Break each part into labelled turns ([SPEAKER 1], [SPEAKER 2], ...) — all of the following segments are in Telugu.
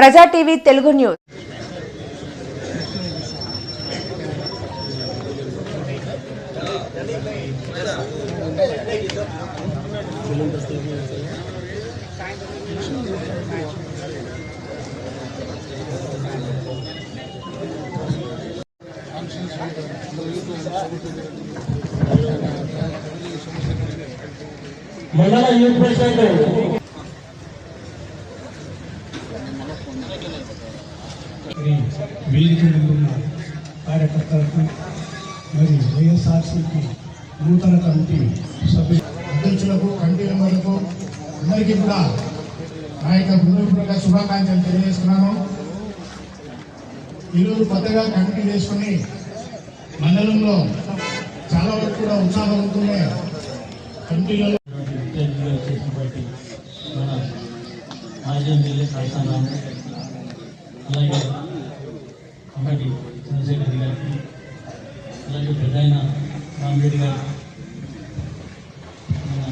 [SPEAKER 1] Praja TV Telugu news.
[SPEAKER 2] మండల యూత్ ప్రెసిడెంట్
[SPEAKER 3] వేదిక ముందున్న కార్యకర్తలకు మరి వైఎస్ఆర్సీపీ నూతన కమిటీ సభ్యులు అధ్యక్షులకు కమిటీ మెంబర్లకు అందరికీ కూడా నా యొక్క హృదయపూర్వక శుభాకాంక్షలు తెలియజేస్తున్నాను. ఈరోజు కొత్తగా కమిటీ వేసుకుని మండలంలో చాలా వరకు కూడా ఉత్సాహవంతమే
[SPEAKER 2] చేసినటువంటి మన మాజీ ఎమ్మెల్యే కాస్తారాము అలాగే చంద్రశేఖర్ రెడ్డి గారికి అలాగే పెద్ద ఆయన రామిరెడ్డి గారు మన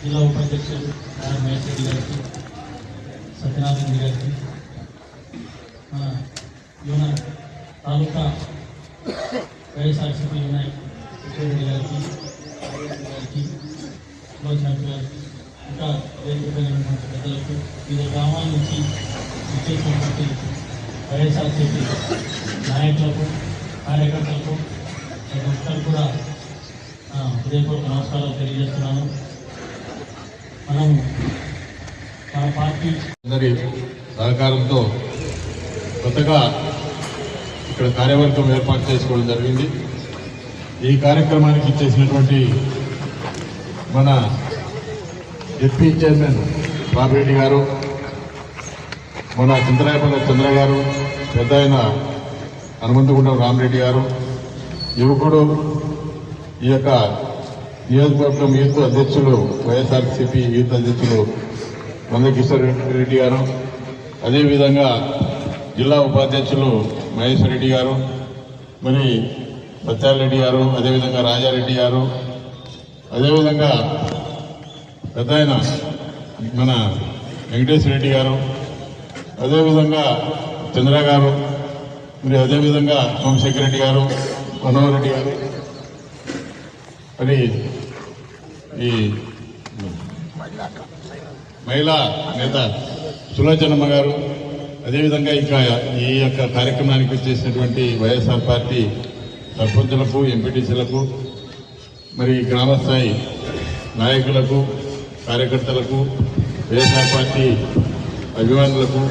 [SPEAKER 2] జిల్లా ఉపాధ్యక్షులు ఆర్ మహేష్ రెడ్డి గారికి సత్యనారాయణ రెడ్డి గారికి మన యువన తాలూకా వైఎస్ఆర్సీపీ యునైట్ రెడ్డి గారికి గారికి లోచనాథ్ గారికి ఇంకా వేదికపైన ఉన్నటువంటి పెద్దలకు వివిధ గ్రామాల నుంచి ఇచ్చేసినటువంటి వైఎస్ఆర్సీపీ నాయకులకు కార్యకర్తలకు ప్రతి కూడా హృదయపూర్వక నమస్కారాలు తెలియజేస్తున్నాను. మనం మన పార్టీ
[SPEAKER 4] అందరి సహకారంతో కొత్తగా ఇక్కడ కార్యవర్గం ఏర్పాటు చేసుకోవడం జరిగింది. ఈ కార్యక్రమానికి చేసినటువంటి మన డిప్యూటీ చైర్మన్ బాబిరెడ్డి గారు మన చింతరాయపల్లి చంద్ర గారు పెద్ద ఆయన హనుమంతగుండం రామరెడ్డి గారు యువకుడు ఈ యొక్క నియోజకవర్గం యూత్ అధ్యక్షులు వైఎస్ఆర్సీపీ యూత్ అధ్యక్షులు నందకిషోర్ రెడ్డి గారు అదేవిధంగా జిల్లా ఉపాధ్యక్షులు మహేశ్వర్ రెడ్డి గారు మరి సత్యారెడ్డి గారు అదేవిధంగా రాజారెడ్డి గారు అదేవిధంగా పెద్ద ఆయన మన వెంకటేశ్వర రెడ్డి గారు అదేవిధంగా చంద్ర గారు మరి అదేవిధంగా సోమశేఖర్ రెడ్డి గారు మనోహర్ రెడ్డి గారు మరి ఈ మహిళా నేత సులోచనమ్మ గారు అదేవిధంగా ఇంకా ఈ యొక్క కార్యక్రమానికి వచ్చేసినటువంటి వైఎస్ఆర్ పార్టీ సర్పంచులకు ఎంపీటీసీలకు మరి గ్రామస్థాయి నాయకులకు కార్యకర్తలకు వైఎస్ఆర్ పార్టీ అభిమానులకు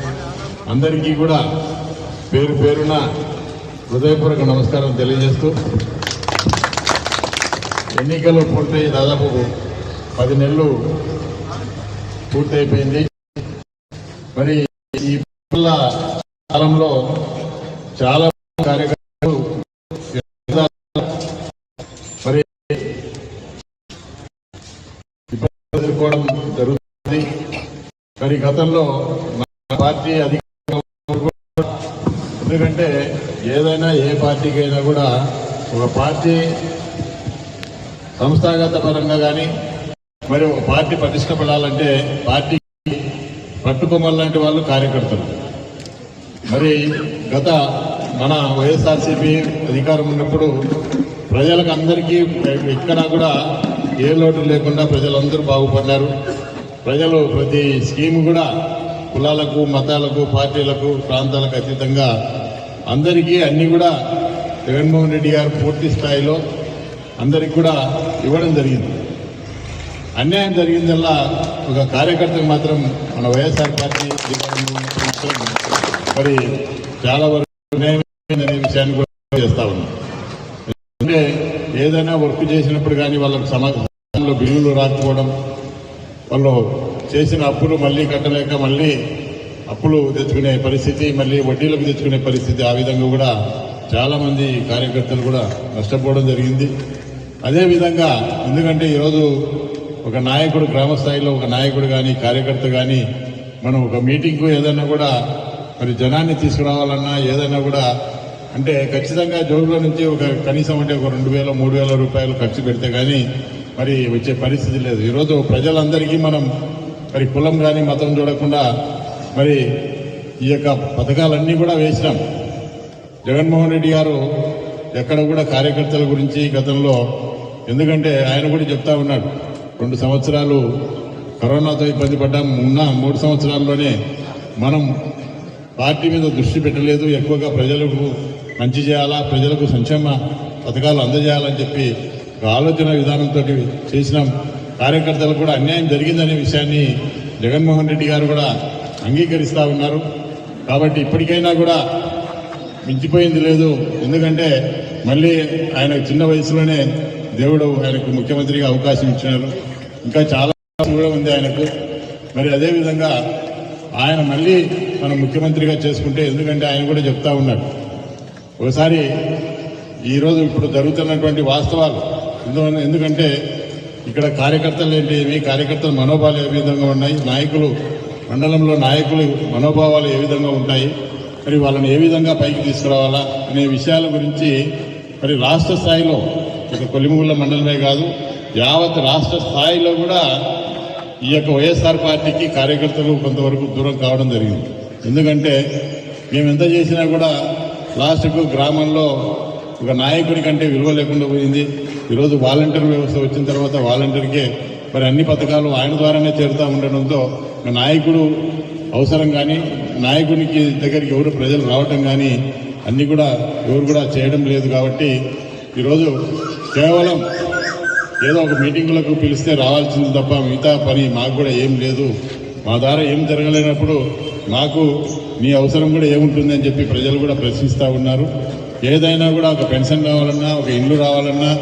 [SPEAKER 4] అందరికీ కూడా పేరు పేరున హృదయపూర్వక నమస్కారం తెలియజేస్తూ ఎన్నికలు పూర్తయి దాదాపు పది నెలలు పూర్తయిపోయింది. మరి ఈ కాలంలో చాలా కార్యకర్తలు మరి ఎదుర్కోవడం జరుగుతుంది. మరి గతంలో మన పార్టీ అధిక ఎందుకంటే ఏదైనా ఏ పార్టీకైనా కూడా ఒక పార్టీ సంస్థాగత పరంగా కానీ మరి ఒక పార్టీ పటిష్టపడాలంటే పార్టీ పట్టుకోమల్లాంటి వాళ్ళు కార్యకర్తలు. మరి గత మన వైఎస్ఆర్సీపీ అధికారం ఉన్నప్పుడు ప్రజలకు అందరికీ ఎక్కడా కూడా ఏ లోటు లేకుండా ప్రజలందరూ బాగుపడ్డారు. ప్రజలు ప్రతి స్కీమ్ కూడా కులాలకు మతాలకు పార్టీలకు ప్రాంతాలకు అతీతంగా అందరికీ అన్ని కూడా జగన్మోహన్ రెడ్డి గారు పూర్తి స్థాయిలో అందరికి కూడా ఇవ్వడం జరిగింది. అన్యాయం జరిగిందల్లా ఒక కార్యకర్తకు మాత్రం మన వైఎస్ఆర్ పార్టీ మరి చాలా వరకు అనే విషయాన్ని కూడా చేస్తా ఉన్నాం. ఎందుకంటే ఏదైనా వర్క్ చేసినప్పుడు కానీ వాళ్ళకు సమాజంలో బిల్లులు రాకపోవడం వాళ్ళు చేసిన అప్పులు మళ్ళీ కట్టలేక మళ్ళీ అప్పులు తెచ్చుకునే పరిస్థితి మళ్ళీ వడ్డీలకు తెచ్చుకునే పరిస్థితి ఆ విధంగా కూడా చాలామంది కార్యకర్తలు కూడా నష్టపోవడం జరిగింది. అదేవిధంగా ఎందుకంటే ఈరోజు ఒక నాయకుడు గ్రామ స్థాయిలో ఒక నాయకుడు కానీ కార్యకర్త కానీ మనం ఒక మీటింగ్కు ఏదైనా కూడా మరి జనాన్ని తీసుకురావాలన్నా ఏదైనా కూడా అంటే ఖచ్చితంగా జోబులో నుంచి ఒక కనీసం అంటే ఒక రెండు వేల మూడు వేల రూపాయలు ఖర్చు పెడితే కానీ మరి వచ్చే పరిస్థితి లేదు. ఈరోజు ప్రజలందరికీ మనం మరి కులం కానీ మతం చూడకుండా మరి ఈ యొక్క పథకాలన్నీ కూడా వేసినాం. జగన్మోహన్ రెడ్డి గారు ఎక్కడ కూడా కార్యకర్తల గురించి గతంలో ఎందుకంటే ఆయన కూడా చెప్తా ఉన్నాడు రెండు సంవత్సరాలు కరోనాతో ఇబ్బంది పడ్డాం ఉన్న మూడు సంవత్సరాల్లోనే మనం పార్టీ మీద దృష్టి పెట్టలేదు ఎక్కువగా ప్రజలకు మంచి చేయాలా ప్రజలకు సంక్షేమ పథకాలు అందజేయాలని చెప్పి ఒక ఆలోచన విధానంతో చేసినాం. కార్యకర్తలకు కూడా అన్యాయం జరిగిందనే విషయాన్ని జగన్మోహన్ రెడ్డి గారు కూడా అంగీకరిస్తూ ఉన్నారు. కాబట్టి ఇప్పటికైనా కూడా మించిపోయింది లేదు. ఎందుకంటే మళ్ళీ ఆయన చిన్న వయసులోనే దేవుడు ఆయనకు ముఖ్యమంత్రిగా అవకాశం ఇచ్చినారు. ఇంకా చాలా కూడా ఉంది ఆయనకు. మరి అదేవిధంగా ఆయన మళ్ళీ మనం ముఖ్యమంత్రిగా చేసుకుంటే ఎందుకంటే ఆయన కూడా చెప్తా ఉన్నాడు. ఒకసారి ఈరోజు ఇప్పుడు జరుగుతున్నటువంటి వాస్తవాలు. ఎందువల్ల ఎందుకంటే ఇక్కడ కార్యకర్తలు ఏంటి? ఏమి? కార్యకర్తల మనోభావాలు ఏ విధంగా ఉన్నాయి? నాయకులు మండలంలో నాయకులు మనోభావాలు ఏ విధంగా ఉంటాయి? మరి వాళ్ళని ఏ విధంగా పైకి తీసుకురావాలా? అనే విషయాల గురించి మరి రాష్ట్ర స్థాయిలో ఇక కొలిముగుళ్ళ మండలమే కాదు యావత్ రాష్ట్ర స్థాయిలో కూడా ఈ యొక్క వైఎస్ఆర్ పార్టీకి కార్యకర్తలు కొంతవరకు దూరం కావడం జరిగింది. ఎందుకంటే మేము ఎంత చేసినా కూడా లాస్ట్కు గ్రామంలో ఒక నాయకుడి కంటే విలువ లేకుండా పోయింది. ఈరోజు వాలంటీర్ వ్యవస్థ వచ్చిన తర్వాత వాలంటీర్కే మరి అన్ని పథకాలు ఆయన ద్వారానే చేరుతూ ఉండడంతో నాయకుడు అవసరం కానీ నాయకునికి దగ్గరికి ఎవరు ప్రజలు రావటం కానీ అన్నీ కూడా ఎవరు కూడా చేయడం లేదు కాబట్టి ఈరోజు కేవలం ఏదో ఒక మీటింగులకు పిలిస్తే రావాల్సింది తప్ప మిగతా పని మాకు కూడా ఏం లేదు. మా ద్వారా ఏం జరగలేనప్పుడు మాకు మీ అవసరం కూడా ఏముంటుందని చెప్పి ప్రజలు కూడా ప్రశ్నిస్తూ ఉన్నారు. ఏదైనా కూడా ఒక పెన్షన్ రావాలన్నా ఒక ఇల్లు రావాలన్నా